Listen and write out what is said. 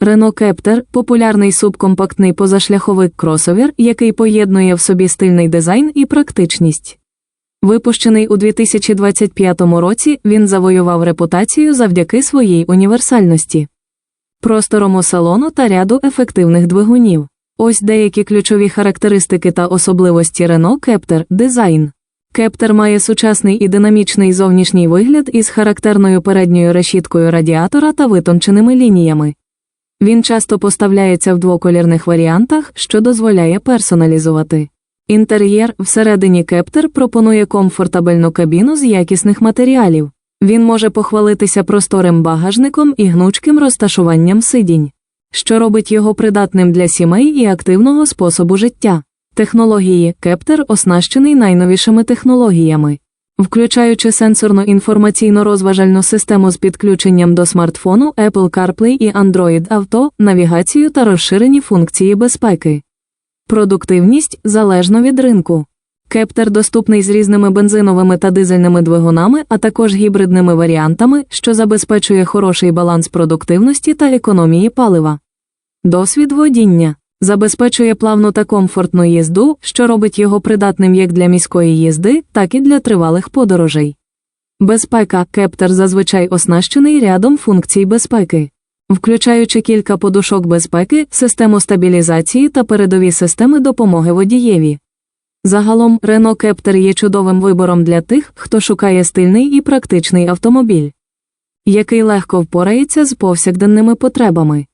Renault Captur – популярний субкомпактний позашляховик кросовер, який поєднує в собі стильний дизайн і практичність. Випущений у 2025 році, він завоював репутацію завдяки своїй універсальності, просторому салону та ряду ефективних двигунів. Ось деякі ключові характеристики та особливості Renault Captur – дизайн. Кептер має сучасний і динамічний зовнішній вигляд із характерною передньою решіткою радіатора та витонченими лініями. Він часто поставляється в двоколірних варіантах, що дозволяє персоналізувати. Інтер'єр всередині Кептер пропонує комфортабельну кабіну з якісних матеріалів. Він може похвалитися просторим багажником і гнучким розташуванням сидінь, що робить його придатним для сімей і активного способу життя. Технології Кептер оснащений найновішими технологіями, включаючи сенсорно інформаційно-розважальну систему з підключенням до смартфону Apple CarPlay і Android Auto, навігацію та розширені функції безпеки. Продуктивність залежно від ринку. Кептер доступний з різними бензиновими та дизельними двигунами, а також гібридними варіантами, що забезпечує хороший баланс продуктивності та економії палива. Досвід водіння забезпечує плавну та комфортну їзду, що робить його придатним як для міської їзди, так і для тривалих подорожей. Безпека Кептер зазвичай оснащений рядом функцій безпеки, включаючи кілька подушок безпеки, систему стабілізації та передові системи допомоги водієві. Загалом Renault Captur є чудовим вибором для тих, хто шукає стильний і практичний автомобіль, який легко впорається з повсякденними потребами.